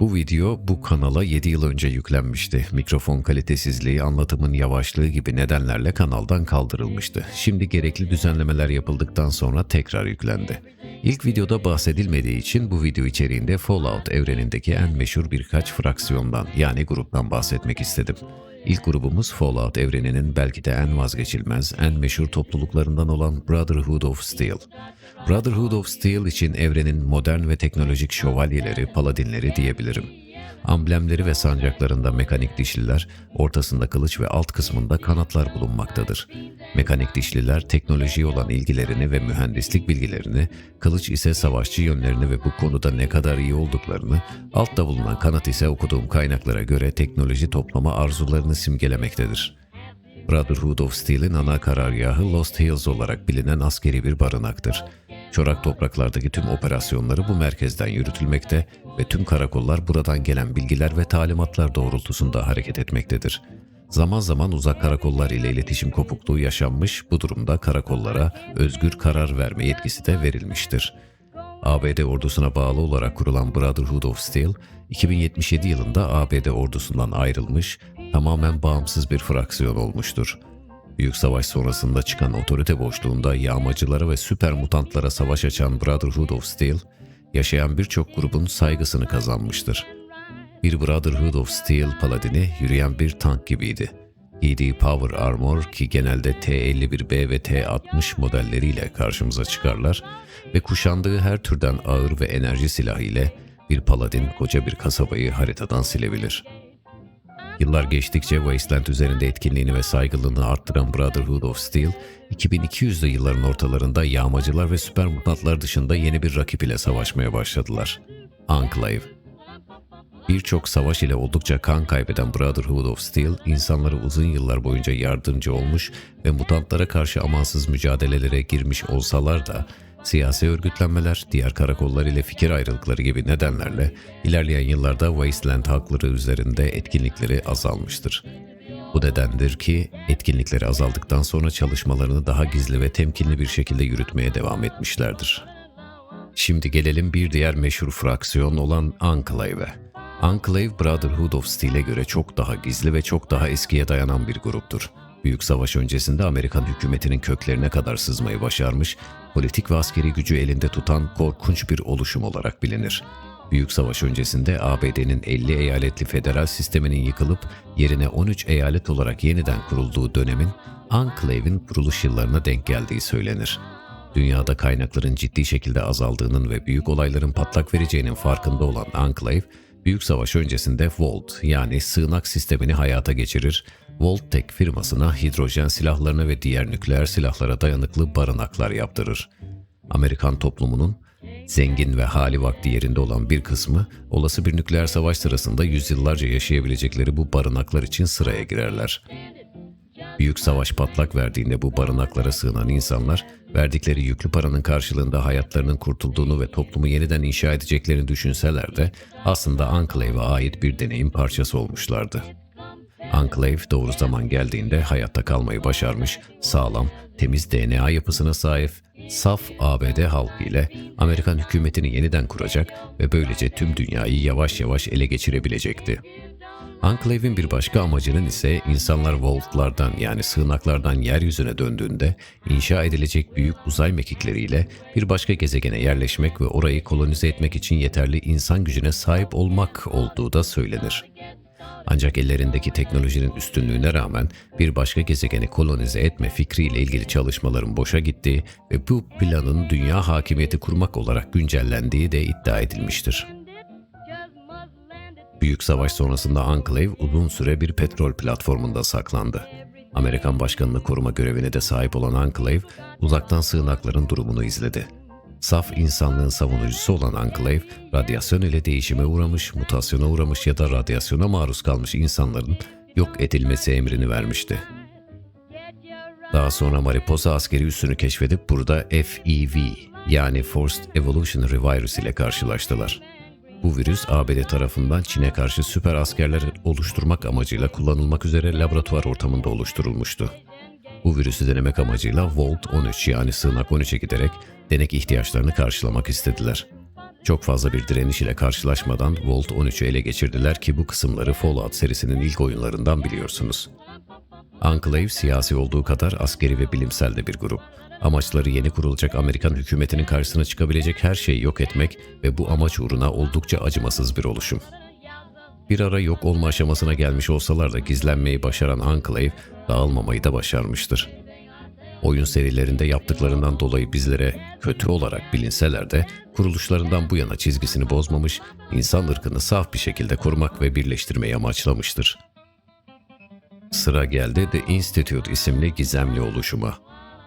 Bu video bu kanala 7 yıl önce yüklenmişti. Mikrofon kalitesizliği, anlatımın yavaşlığı gibi nedenlerle kanaldan kaldırılmıştı. Şimdi gerekli düzenlemeler yapıldıktan sonra tekrar yüklendi. İlk videoda bahsedilmediği için bu video içeriğinde Fallout evrenindeki en meşhur birkaç fraksiyondan yani gruptan bahsetmek istedim. İlk grubumuz Fallout evreninin belki de en vazgeçilmez, en meşhur topluluklarından olan Brotherhood of Steel. Brotherhood of Steel için evrenin modern ve teknolojik şövalyeleri, paladinleri diyebilirim. Amblemleri ve sancaklarında mekanik dişliler, ortasında kılıç ve alt kısmında kanatlar bulunmaktadır. Mekanik dişliler teknolojiye olan ilgilerini ve mühendislik bilgilerini, kılıç ise savaşçı yönlerini ve bu konuda ne kadar iyi olduklarını, altta bulunan kanat ise okuduğum kaynaklara göre teknoloji toplama arzularını simgelemektedir. Brotherhood of Steel'in ana karargahı Lost Hills olarak bilinen askeri bir barınaktır. Çorak topraklardaki tüm operasyonları bu merkezden yürütülmekte ve tüm karakollar buradan gelen bilgiler ve talimatlar doğrultusunda hareket etmektedir. Zaman zaman uzak karakollar ile iletişim kopukluğu yaşanmış, bu durumda karakollara özgür karar verme yetkisi de verilmiştir. ABD ordusuna bağlı olarak kurulan Brotherhood of Steel, 2077 yılında ABD ordusundan ayrılmış, tamamen bağımsız bir fraksiyon olmuştur. Büyük savaş sonrasında çıkan otorite boşluğunda yağmacılara ve süper mutantlara savaş açan Brotherhood of Steel, yaşayan birçok grubun saygısını kazanmıştır. Bir Brotherhood of Steel paladini yürüyen bir tank gibiydi. Giydiği Power Armor ki genelde T-51B ve T-60 modelleriyle karşımıza çıkarlar ve kuşandığı her türden ağır ve enerji silahı ile bir paladin koca bir kasabayı haritadan silebilir.'' Yıllar geçtikçe Wasteland üzerinde etkinliğini ve saygınlığını arttıran Brotherhood of Steel, 2200'lü yılların ortalarında yağmacılar ve süper mutantlar dışında yeni bir rakip ile savaşmaya başladılar. Enclave. Birçok savaş ile oldukça kan kaybeden Brotherhood of Steel, insanlara uzun yıllar boyunca yardımcı olmuş ve mutantlara karşı amansız mücadelelere girmiş olsalar da, siyasi örgütlenmeler, diğer karakollar ile fikir ayrılıkları gibi nedenlerle ilerleyen yıllarda Wasteland halkları üzerinde etkinlikleri azalmıştır. Bu nedendir ki etkinlikleri azaldıktan sonra çalışmalarını daha gizli ve temkinli bir şekilde yürütmeye devam etmişlerdir. Şimdi gelelim bir diğer meşhur fraksiyon olan Enclave'e. Enclave, Brotherhood of Steel'e göre çok daha gizli ve çok daha eskiye dayanan bir gruptur. Büyük Savaş öncesinde Amerikan hükümetinin köklerine kadar sızmayı başarmış, politik ve askeri gücü elinde tutan korkunç bir oluşum olarak bilinir. Büyük Savaş öncesinde ABD'nin 50 eyaletli federal sisteminin yıkılıp yerine 13 eyalet olarak yeniden kurulduğu dönemin Enclave'in kuruluş yıllarına denk geldiği söylenir. Dünyada kaynakların ciddi şekilde azaldığının ve büyük olayların patlak vereceğinin farkında olan Enclave, Büyük Savaş öncesinde Volt yani sığınak sistemini hayata geçirir, Voltek firmasına hidrojen silahlarına ve diğer nükleer silahlara dayanıklı barınaklar yaptırır. Amerikan toplumunun zengin ve hali vakti yerinde olan bir kısmı olası bir nükleer savaş sırasında yüzyıllarca yaşayabilecekleri bu barınaklar için sıraya girerler. Büyük savaş patlak verdiğinde bu barınaklara sığınan insanlar, verdikleri yüklü paranın karşılığında hayatlarının kurtulduğunu ve toplumu yeniden inşa edeceklerini düşünseler de aslında Enclave'e ait bir deneyim parçası olmuşlardı. Enclave doğru zaman geldiğinde hayatta kalmayı başarmış, sağlam, temiz DNA yapısına sahip, saf ABD halkı ile Amerikan hükümetini yeniden kuracak ve böylece tüm dünyayı yavaş yavaş ele geçirebilecekti. Enclave'in bir başka amacının ise insanlar vaultlardan yani sığınaklardan yeryüzüne döndüğünde inşa edilecek büyük uzay mekikleriyle bir başka gezegene yerleşmek ve orayı kolonize etmek için yeterli insan gücüne sahip olmak olduğu da söylenir. Ancak ellerindeki teknolojinin üstünlüğüne rağmen bir başka gezegeni kolonize etme fikriyle ilgili çalışmaların boşa gittiği ve bu planın dünya hakimiyeti kurmak olarak güncellendiği de iddia edilmiştir. Büyük savaş sonrasında Enclave uzun süre bir petrol platformunda saklandı. Amerikan başkanını koruma görevine de sahip olan Enclave, uzaktan sığınakların durumunu izledi. Saf insanlığın savunucusu olan Enclave, radyasyon ile değişime uğramış, mutasyona uğramış ya da radyasyona maruz kalmış insanların yok edilmesi emrini vermişti. Daha sonra Mariposa askeri üssünü keşfedip burada FEV yani Forced Evolutionary Virus ile karşılaştılar. Bu virüs ABD tarafından Çin'e karşı süper askerler oluşturmak amacıyla kullanılmak üzere laboratuvar ortamında oluşturulmuştu. Bu virüsü denemek amacıyla Volt 13 yani sığınak 13'e giderek denek ihtiyaçlarını karşılamak istediler. Çok fazla bir direniş ile karşılaşmadan Volt 13'ü ele geçirdiler ki bu kısımları Fallout serisinin ilk oyunlarından biliyorsunuz. Enclave siyasi olduğu kadar askeri ve bilimsel de bir grup. Amaçları yeni kurulacak Amerikan hükümetinin karşısına çıkabilecek her şeyi yok etmek ve bu amaç uğruna oldukça acımasız bir oluşum. Bir ara yok olma aşamasına gelmiş olsalar da gizlenmeyi başaran Enclave dağılmamayı da başarmıştır. Oyun serilerinde yaptıklarından dolayı bizlere kötü olarak bilinseler de kuruluşlarından bu yana çizgisini bozmamış, insan ırkını saf bir şekilde korumak ve birleştirmeyi amaçlamıştır. Sıra geldi The Institute isimli gizemli oluşuma.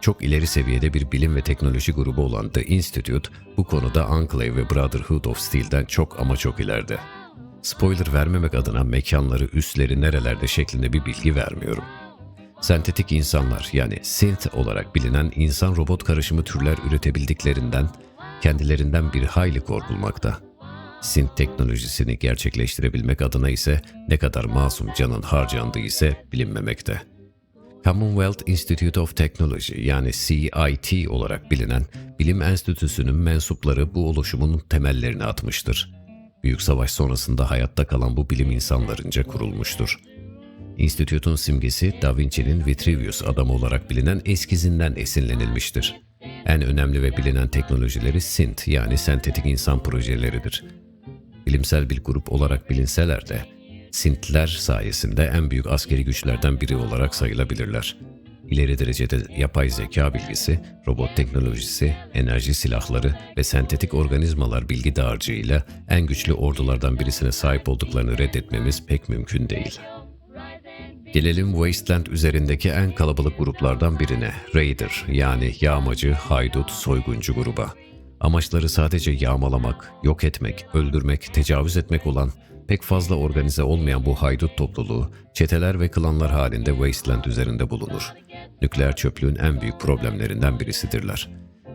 Çok ileri seviyede bir bilim ve teknoloji grubu olan The Institute, bu konuda Enclave ve Brotherhood of Steel'den çok ama çok ileride. Spoiler vermemek adına mekanları, üsleri nerelerde şeklinde bir bilgi vermiyorum. Sentetik insanlar yani synth olarak bilinen insan-robot karışımı türler üretebildiklerinden, kendilerinden bir hayli korkulmakta. Synth teknolojisini gerçekleştirebilmek adına ise ne kadar masum canın harcandığı ise bilinmemekte. Commonwealth Institute of Technology yani CIT olarak bilinen bilim enstitüsünün mensupları bu oluşumun temellerini atmıştır. Büyük savaş sonrasında hayatta kalan bu bilim insanlarınca kurulmuştur. İnstitütün simgesi Da Vinci'nin Vitruvius adamı olarak bilinen eskizinden esinlenilmiştir. En önemli ve bilinen teknolojileri synth yani sentetik insan projeleridir. Bilimsel bir grup olarak bilinseler de synthler sayesinde en büyük askeri güçlerden biri olarak sayılabilirler. İleri derecede yapay zeka bilgisi, robot teknolojisi, enerji silahları ve sentetik organizmalar bilgi dağarcığıyla en güçlü ordulardan birisine sahip olduklarını reddetmemiz pek mümkün değil. Gelelim Wasteland üzerindeki en kalabalık gruplardan birine, Raider yani yağmacı, haydut, soyguncu gruba. Amaçları sadece yağmalamak, yok etmek, öldürmek, tecavüz etmek olan pek fazla organize olmayan bu haydut topluluğu, çeteler ve klanlar halinde Wasteland üzerinde bulunur. Nükleer çöplüğün en büyük problemlerinden birisidirler.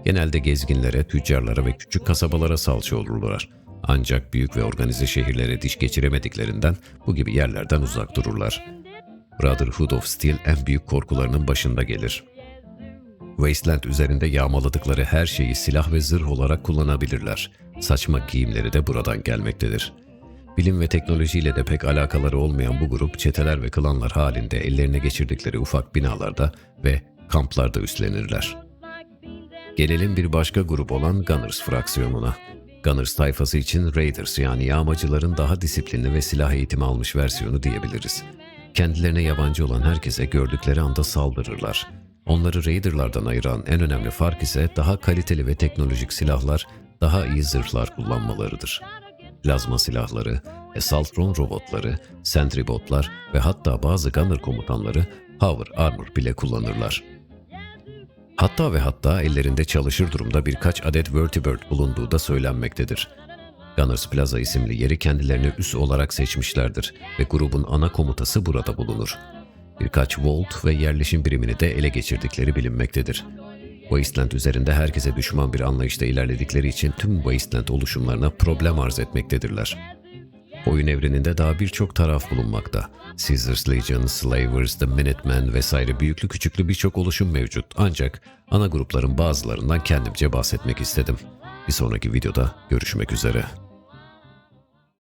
Genelde gezginlere, tüccarlara ve küçük kasabalara salça olurlar. Ancak büyük ve organize şehirlere diş geçiremediklerinden bu gibi yerlerden uzak dururlar. Brotherhood of Steel en büyük korkularının başında gelir. Wasteland üzerinde yağmaladıkları her şeyi silah ve zırh olarak kullanabilirler. Saçma giyimleri de buradan gelmektedir. Bilim ve teknolojiyle de pek alakaları olmayan bu grup çeteler ve klanlar halinde ellerine geçirdikleri ufak binalarda ve kamplarda üstlenirler. Gelelim bir başka grup olan Gunners fraksiyonuna. Gunners tayfası için Raiders yani yağmacıların daha disiplinli ve silah eğitimi almış versiyonu diyebiliriz. Kendilerine yabancı olan herkese gördükleri anda saldırırlar. Onları Raider'lardan ayıran en önemli fark ise daha kaliteli ve teknolojik silahlar, daha iyi zırhlar kullanmalarıdır. Plazma silahları, Assaultron robotları, Sentry botlar ve hatta bazı Gunner komutanları Hover Armor bile kullanırlar. Hatta ve hatta ellerinde çalışır durumda birkaç adet Vertibird bulunduğu da söylenmektedir. Gunners Plaza isimli yeri kendilerine üs olarak seçmişlerdir ve grubun ana komutası burada bulunur. Birkaç Volt ve yerleşim birimini de ele geçirdikleri bilinmektedir. Wasteland üzerinde herkese düşman bir anlayışta ilerledikleri için tüm Wasteland oluşumlarına problem arz etmektedirler. Oyun evreninde daha birçok taraf bulunmakta. Caesars Legion, Slavers, The Minutemen vesaire büyüklü küçüklü birçok oluşum mevcut. Ancak ana grupların bazılarından kendimce bahsetmek istedim. Bir sonraki videoda görüşmek üzere.